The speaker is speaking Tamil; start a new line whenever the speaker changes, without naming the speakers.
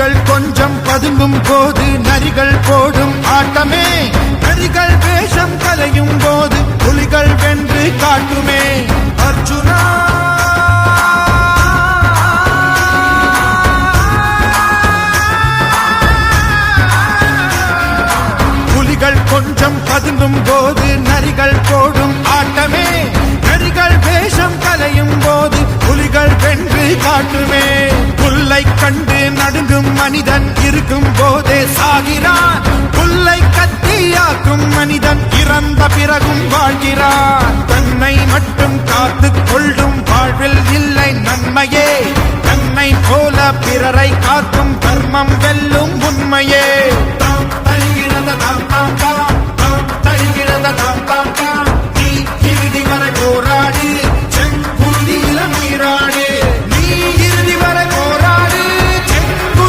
நரிகள் கொஞ்சம் பதுங்கும் போது நரிகள் போடும் ஆட்டமே. நரிகள் வேஷம் கலையும் போது புலிகள் வென்று காட்டுமே. அர்ஜுனா! புலிகள் கொஞ்சம் பதுங்கும் போது நரிகள் போடும் ஆட்டமே. நரிகள் வேஷம் கலையும் போது புலிகள் வென்று காட்டுமே. புல்லை கண்டு நடுங்கும் மனிதன் இருக்கும் போதே சாகிறான். புல்லை கத்தியாக்கும் மனிதன் இறந்த பிறகும் வாழ்கிறான். தன்னை மட்டும் காத்துக் கொள்ளும் வாழ்வில் இல்லை நன்மையே. தன்னை போல பிறரை காக்கும் தர்மம் வெல்ல